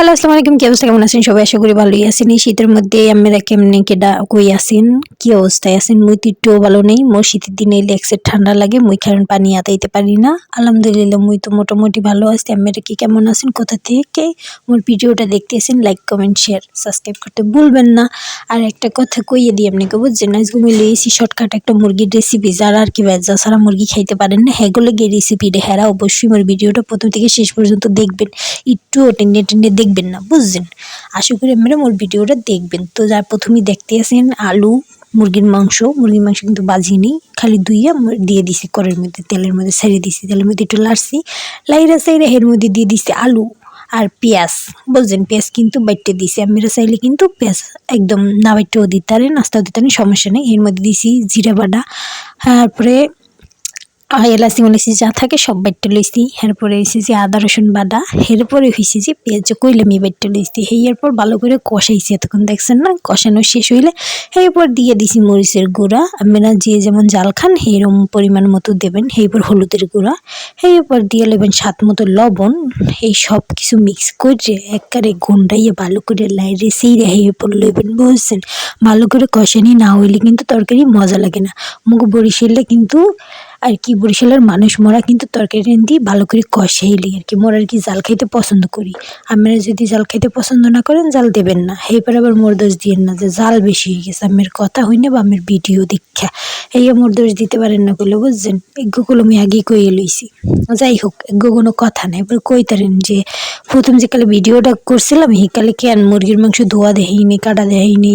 Hello, আসসালামু আলাইকুম। কি অবস্থা? কেমন আছেন? সবাই আশা করি ভালোই আছেন। এই শীতের মধ্যে আমরা কেমনে কেডা কই আছেন? কি অবস্থায় আছেন? মুই তো ভালো নেই। মোর শীতের দিনে লেগসে ঠান্ডা লাগে, মুই কারণ পানি আতাইতে পারি না। আলহামদুলিল্লাহ, মুই তো মোটামুটি ভালো আছি। আমরা কি কেমন আছেন? কোথা থেকে? মোর ভিডিওটা দেখতেছেন লাইক কমেন্ট শেয়ার সাবস্ক্রাইব করতে ভুলবেন না। আর একটা কথা কইয়ে দিই আপনাকে, বুঝছেন? আজকে মুই লইছি শর্টকাট একটা মুরগির রেসিপি যারা আর কি ভেজা ছাড়া মুরগি খাইতে পারেন না হেগুলো গিয়ে রেসিপিটা হেরা অবশ্যই মোর ভিডিওটা প্রথম থেকে শেষ পর্যন্ত দেখবেন। একটু টেনে টেনে দেখবেন না, বুঝছেন? আশা করি আপনারা মোর ভিডিওটা দেখবেন। তো যার প্রথমেই দেখতে আছেন, আলু, মুরগির মাংস মুরগির মাংস কিন্তু বাজিনি খালি ধুইয়া দিয়ে দিছি কড়ের মধ্যে, তেলের মধ্যে ছেড়ে দিছি, তেলের মধ্যে একটু লাড়ছি, লাইরা সাইরা এর মধ্যে দিয়ে দিছি আলু আর পেঁয়াজ, বুঝছেন? পেঁয়াজ কিন্তু বাইটে দিছি আমরা চাইলে কিন্তু পেঁয়াজ একদম না বাইটেও দিতে পারেন, নাস্তাও দিতে সমস্যা নেই। এর মধ্যে দিছি জিরা বাটা, তারপরে এলাচি মলাচি যা থাকে সব বাইটটা লইছি। এরপরে হয়েছে যে আদা, রসুন, বাদা। এরপরে হয়েছে যে পেঁয়াজ কইলামি বাইটটা লইছি। এরপর ভালো করে কষাইছি এতক্ষণ, দেখছেন না? কষানো শেষ হইলে এরপর দিয়ে দিছি মরিচের গুঁড়া। আপনারা যে যেমন জাল খান সেইরকম পরিমাণ মতো দেবেন। এরপর হলুদের গুঁড়া। এরপর দিয়ে নেবেন স্বাদ মতো লবণ। এই সব কিছু মিক্স করে একবারে গুন্ডাইয়ে ভালো করে লাইরে সেই এরপর লইবেন, বুঝছেন? ভালো করে কষানি না হইলে কিন্তু তরকারি মজা লাগে না। মুখ বরিশালে কিন্তু আর কি বরিশালের মানুষ, মোরা কিন্তু তরকারি রান্ধি, ভালো করে কষাইলি আর কি মোরা আর কি জাল খাইতে পছন্দ করি। আপনারা যদি জাল খাইতে পছন্দ না করেন, জাল দেবেন না। এইবার আবার মোর দোষ দিয়েন না যে জাল বেশি হয়ে গেছে। আমার কথা হই না বা আমার ভিডিও দীক্ষা। এই মোর দোষ দিতে পারেন না কইলে বুঝছেন এগুলো আমি আগেই কইয়ে লইছি। যাই হোক এগো কোনো কথা নাই। এবার কইতারেন যে, প্রথম যে কালে ভিডিওটা করছিলাম, সেই কালে কেন মুরগির মাংস ধোয়া দেখাইনি, কাটা দেখাইনি,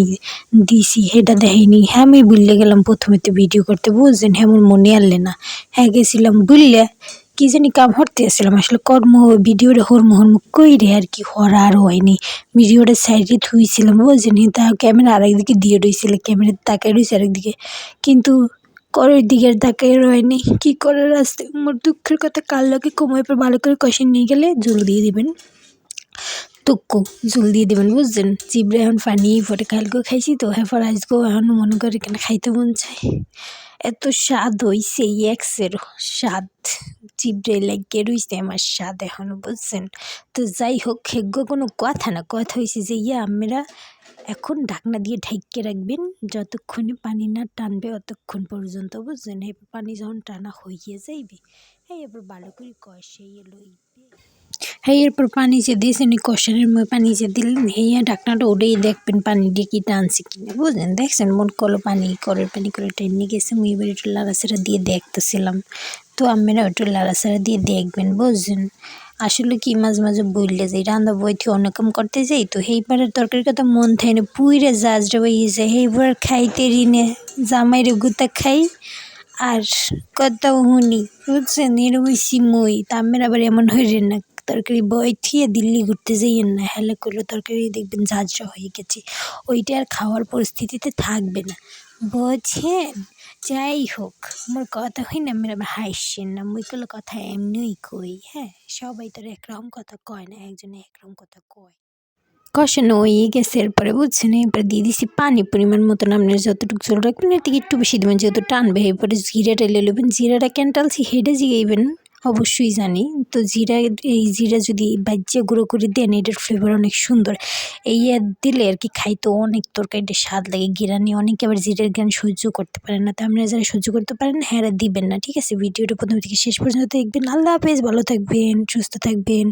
দিছি সেটা দেখাইনি হ্যাঁ আমি বললে গেলাম প্রথমে তো ভিডিও করতে, বুঝছেন? হ্যাঁ আমার মনে আনলে না। হ্যাঁ গেছিলাম বুঝলে কি জানি কাম হরতে আসছিলাম আসলে কর্ম, ভিডিওটা হরম হরম কইরে আর কি হরা আর হয়নি। ভিডিওটা সাইডে থুইছিলাম বুঝছেন তা ক্যামেরা আরেকদিকে দিয়ে রয়েছিল ক্যামেরা তাকাই রয়েছে আরেকদিকে। কিন্তু করের দিকের তাকাই রয়নি। কি করে রাস্তায় মোর দুঃখের কথা কাল লোকে কোমর পর ভালো করে কষে নিয়ে গেলে জল দিয়ে দিবেন। টুকু জল দিয়ে দেবেন বুঝছেন? চিবড়ে এখন পানি ফটে কালকেও খাইছি তো হ্যাঁ পর আজকেও এখন মনে করে কেন খাইতে মন চায়। এত স্বাদ হইছে এক্সের, স্বাদ। চিবড়ে লাগিয়ে রইছে, আমার স্বাদ এখনও, বুঝছেন? তো যাই হোক, হেগ্য কোনো কথা না, কথা হয়েছে যে, ইয়া আমরা এখন ঢাকনা দিয়ে ঢাইকে রাখবেন, যতক্ষণে পানি না টানবে অতক্ষণ পর্যন্ত, বুঝছেন? এবার পানি যখন টানা হইয়ে যাইবে হ্যাঁ এবার ভালো করে কষাইয়ে লইবে। হ্যাঁ এরপর পানি যে দিয়েছেন কষানের মধ্যে পানি যে দিলেন হেয়া ঢাকনাটা ওটাই দেখবেন পানি দিয়ে কি টানছে কিনা, বুঝলেন? দেখছেন, মন কলো পানি করে পানি করে টেনে গেছে মুই এবার একটু লাড়াচাড়া দিয়ে দেখতেছিলাম। তো আপনারা একটু লাড়াচাড়া দিয়ে দেখবেন, বুঝছেন? আসলে কি মাঝে মাঝে বললে যাই, রান্না বইতে অনেকম করতে যাই, তো সেইবারের তরকারি কথা মন থাকে না, পুইরে বইয়ে যায় সেইবার খাইতে রিনে, জামাইরে গুতা খাই, আর কথাও শুনি বুঝছেন? এরকম মই, তা আমের আবার এমন হয়ে না তরকারি বই থিয়ে দিল্লি ঘুরতে যাইয়েন না। হেলে করলে তরকারি দেখবেন ঝাঁঝরা হয়ে গেছে। ওইটা আর খাওয়ার পরিস্থিতিতে থাকবে না। বোঝেন যাই হোক, আমার কথা হই না আমার আবার হাসছেন না। মুই কোনো কথা এমনিই কই হ্যাঁ? সবাই তো একরকম কথা কয় না, একজনে একরকম কথা কয়। কষানো হয়ে গেছে এরপরে, বুঝছেন? এরপরে দিয়ে দিছি পানি পরিমাণ মতন। আপনার যতটুকু জল রাখবেন, এর থেকে একটু বেশি দেবেন। যেহেতু টানবে এরপরে জিরাটা লে নেবেন জিরাটা কেন টালছি হেডে জিগাইবেন। অবশ্যই জানি। তো জিরা, এই জিরা যদি বাজ্যে গুঁড়ো করে দেন, এটার ফ্লেভার অনেক সুন্দর। এই দিলে আর কি খাইতে অনেক তরকারিটা স্বাদ লাগে। গিরানি অনেকে আবার জিরার জ্ঞান সহ্য করতে পারেন না। তো আপনারা যারা সহ্য করতে পারেন হ্যাঁ দিবেন না, ঠিক আছে? ভিডিওটা প্রথম থেকে শেষ পর্যন্ত দেখবেন। আল্লাহ হাফেজ, ভালো থাকবেন, সুস্থ থাকবেন।